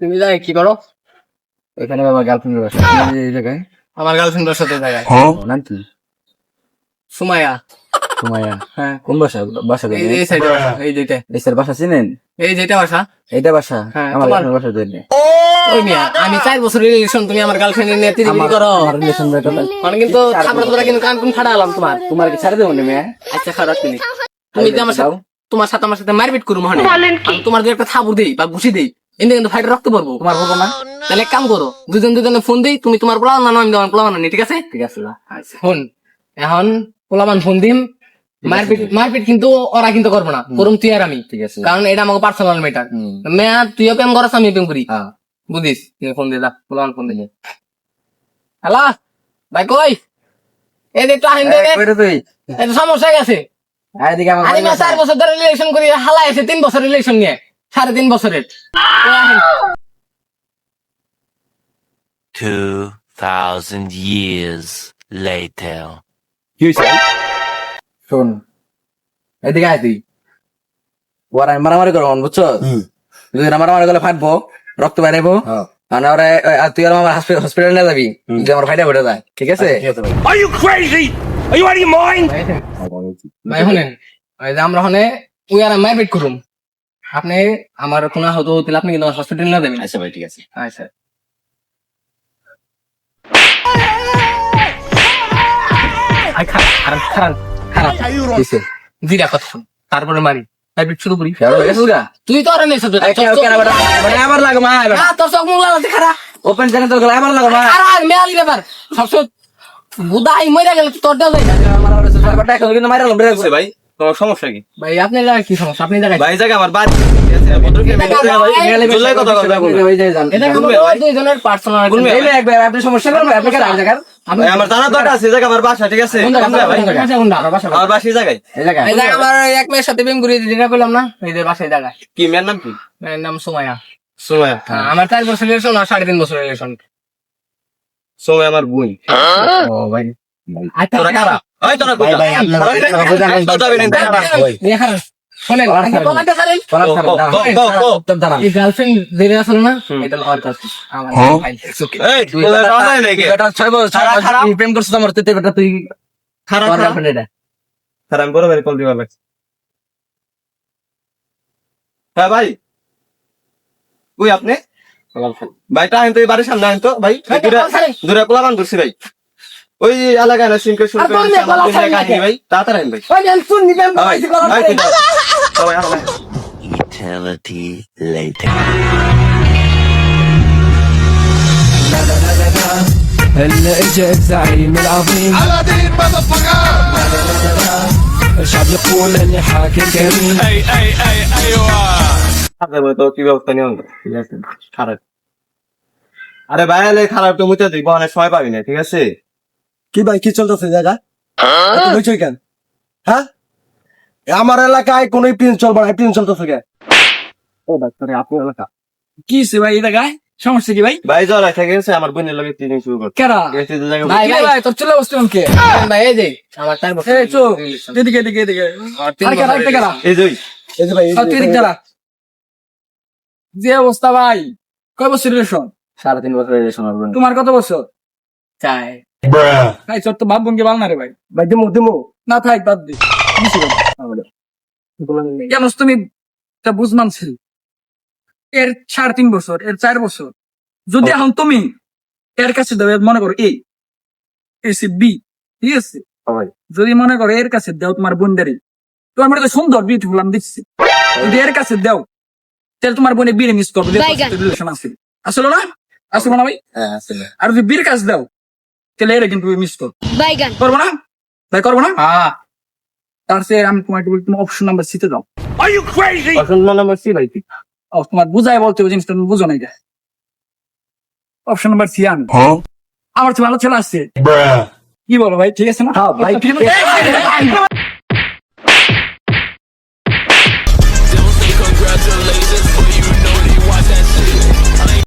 তুমি যাই কি করো? এখানে বাবা গার্লফ্রেন্ডের বাসা। এই- জায়গায়। আমার গার্লফ্রেন্ডের সাথে জায়গায় নাম কি? সুমাইয়া। সুমাইয়া। হ্যাঁ। কোন বাসা? বাসা এই সাইডে বাসা এই যেটা এই স্যার বাসা চিনেন? এই যেটা বাসা। এইটা বাসা? হ্যাঁ, আমার গার্লফ্রেন্ডের বাসা দেন ওই মিয়া আমি চার বছর রিলেশন তুমি আমার গার্লফ্রেন্ড নিয়ে করো। আমার রিলেশন বেটা মানে কিন্তু থাপড়া তোরা কিন্তু কান কোন ফাড়া আলাম তোমার। তোমার কি ছাড়ে দেবো না মেয়ে? আচ্ছা খারাপ তুমি তুমি আমার সাথে তোমার সাথে আমার সাথে মারপিট করব মানে তোমার যে একটা থাবু দেই বা ঘুষি দেই এমনি কিন্তু ফাইটে রক্ত পড়ব তোমার না। তাহলে এক কাম করো দুজন দুজনে ফোন দিই তুমি তোমার পোলাও না আমি তোমার পোলাও না ঠিক আছে? ঠিক আছে না ফোন এখন পোলামান ফোন দিম মারপিট মারপিট কিন্তু ওরা কিন্তু করব না করুম তুই আর আমি। ঠিক আছে কারণ এটা আমাকে পার্সোনাল ম্যাটার মেয়া তুইও প্রেম আমি প্রেম করি। হ্যাঁ। বুঝিস? ফোন দিয়ে দা পোলামান ফোন দিয়ে হ্যালো? ভাই কই? এই যে একটু আহিন দে এই, কইরে তুই। এটা সমস্যা গেছে। আমার আরে চার বছর ধরে রিলেশন করি হালা এসে তিন বছর রিলেশন নিয়ে। সাড়ে তিন বছরের। আহিন। 2,000 years later. শোন এদিকে আয় তুই। ওরা মারামারি করব বুঝছ? যদি মারামারি করলে ফাটবো রক্ত বেরাইবো মানে ওরা আর তুই আর আমার হসপিটাল নিয়ে যাবি যদি আমার ফাইটা ঘটে যায় ঠিক আছে? Are you crazy? Are you out of your mind? ভাই শুনেন। এই যে আমরা হনে উই আর মারপিট করুম আপনি আমার কোনো আহত হতে আপনি কিন্তু হসপিটাল না দেবেন আচ্ছা ভাই ঠিক আছে। আচ্ছা তারপরে মারি। শুরু করি গা তুই তো আর নেই সব এই কেন কেন মানে আবার লাগো মা তোর চোখ মুখ লাগাতে খারাপ ওপেন চ্যানেল তো গেলে আবার লাগো মা। খারাপ মেয়ালি ব্যাপার। সবসময় বুদাই মরে গেলে তোর দেওয়া যায় না মারামারি করছে কিন্তু মাইরালাম ভাই? তোমার সমস্যা কি? ভাই আপনার জায়গায় কি সমস্যা? আপনি জায়গায় ভাই জায়গা আমার বাড়ি। আপনি আপনি আমার জানা দরকার আছে জায়গা আমার বাসা ঠিক আছে? আমার বাসা জায়গায়? এই জায়গা এই জায়গা আমার এক মেয়ের সাথে প্রেম যেটা করলাম না এই যে বাসায় জায়গায়। কি মেয়ের নাম কি? মেয়ের নাম সুমাইয়া। সোমায়া হ্যাঁ, আমার চার বছর রিলেশন আর সাড়ে তিন বছর রিলেশন সোমায়া আমার বোন। ও ভাই। তোরা কারা? ভাই, ভাই, ভাই, প্রেম আমার তুই খারাপ, খারাপ। ভাই কল দিবার লাগছে। হ্যাঁ ভাই। ওই আপনি? ভাইটা আইন তো বাড়ির সামনে আইন তো ভাই। ভাই, দূরে কল ছাড়েন। ধরছি ভাই। ওই এলাকায় না সিনকে শুরু আর করে বললে, দিচ্ছে, আমার বলা দুই ছাড়েন জায়গায় নাকি? আইনি ভাই তাড়াতাড়ি আইন ভাই ওই যে শুন নিবেন ভাই, বলছি, গলা ভাই, ছাড়েন। তুই যাও। সবাই আসো, ভাই। Eternity later. هلا اجا الزعيم العظيم على دين الشعب يقول اني حاكم كريم থাকবে বলে তো কি ব্যবস্থা নিয়ে আনবো? ঠিক আছে খারাপ আরে ভাই এলে খারাপ তো মুছে দিই বহানের সময় পাবি না ঠিক আছে কি ভাই কি চলতেছে জায়গা এত কেন? হ্যাঁ? আমার এলাকায় কোন পিন চলবে না পিন চলতেছে কে ও ডাক্তার আপনার এলাকা। কি সে ভাই এটা গায় সমস্যা কি ভাই? ভাই জ্বর আছে গেছে আমার বোনের লগে ট্রেনিং শুরু করতে কেরা ভাই, ভাই, ভাই তোর চলে বসতে কে ভাই, এই যে, আমার বছর এই চো। এদিকে এদিকে এদিকে। আর তিন আর কেরা একটা কেরা এই যে এই যে ভাই তুই এদিকে দাঁড়া। যে অবস্থা ভাই কয় বছর রিলেশন সাড়ে তিন বছর রিলেশন হবে। তোমার কত বছর? চাই। ভাই তো ভাব ভালো না রে ভাই? ভাই দিমু দিমু। না থাক বাদ দি। কেন তুমি তা বুঝমান ছিল। এর সাড়ে তিন বছর এর চার বছর। যদি এখন তুমি এর কাছে দাও এর মনে করো এ এসে বি ঠিক আছে? যদি মনে করো এর কাছে দাও তোমার বোনদারি তোমার মনে সুন্দর বিউটিফুল আমি দিচ্ছি যদি এর কাছে দেও তাহলে তোমার বোনে বিয়ে মিস করবে রিলেশন আছে। আসলে না? আসলে না ভাই? হ্যাঁ আসলে। আর যদি বীর কাছে দাও তাহলে এটা কিন্তু মিস করো বাইগান করব না ভাই করব না হ্যাঁ, তার সে আমি তোমার বলি তুমি অপশন নাম্বার সিতে দাও are you crazy option number C ভাই ও, তোমার বুঝাই বলতে ওই জিনিসটা বুঝো না এটা অপশন নাম্বার সি আমি আমার তো ভালো ছেলে আসছে কি বলো ভাই ঠিক আছে না হ্যাঁ, ভাই, ঠিক আছে?